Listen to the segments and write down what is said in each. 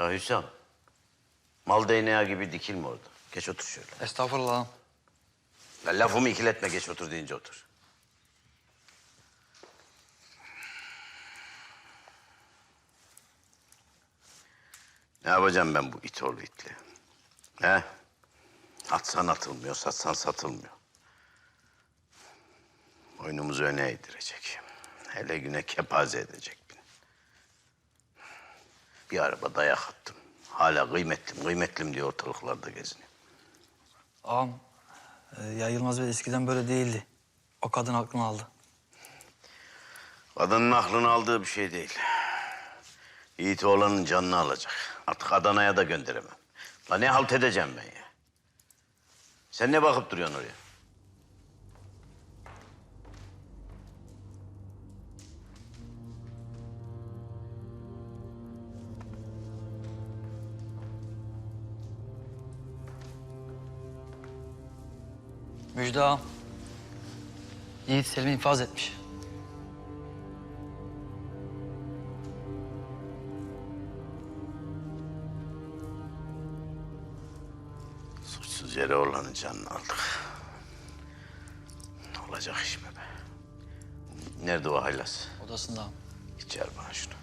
Ya Hüsam. Mal değneği gibi dikilme orada. Geç otur şöyle. Estağfurullah ağam. Ya lafımı ikiletme geç otur deyince otur. Ne yapacağım ben bu it oğlu itle? He? Atsan atılmıyor, satsan satılmıyor. Boynumuzu öne eğdirecek. Hele güne kepaze edecek. Bir araba dayak attım. Hala kıymetlim, kıymetlim diye ortalıklarda geziniyor. Ağam, e, ya Yılmaz Bey eskiden böyle değildi. O kadın aklını aldı. Kadının aklını aldığı bir şey değil. Yiğit oğlanın canını alacak. Artık Adana'ya da gönderemem. La ne halt edeceğim ben ya? Sen ne bakıp duruyorsun oraya? Müjde ağam. Yiğit Selim'i infaz etmiş. Suçsuz yere oğlanın canını aldık. Olacak iş mi be? Nerede o haylaz? Odasında ağam. İçer bana şunu.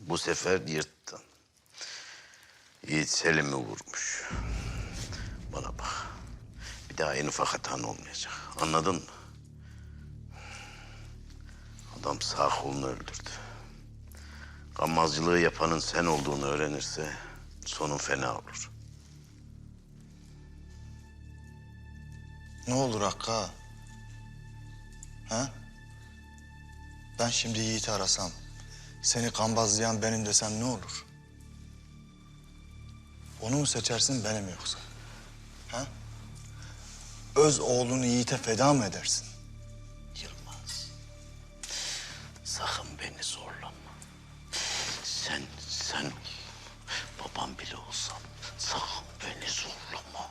Bu sefer yırttın. Yiğit Selim'i vurmuş. Bana bak. Bir daha en ufak hatan olmayacak. Anladın mı? Adam sağ kolunu öldürdü. Gammazcılığı yapanın sen olduğunu öğrenirse sonun fena olur. Ne olur Hakkı? Ha? Ben şimdi Yiğit'i arasam, seni kambazlayan benim desem ne olur? Onu mu seçersin, beni mi yoksa? Ha? Öz oğlunu Yiğit'e feda mı edersin? Yılmaz. Sakın beni zorlama. Sen, sen babam bile olsam sakın beni zorlama.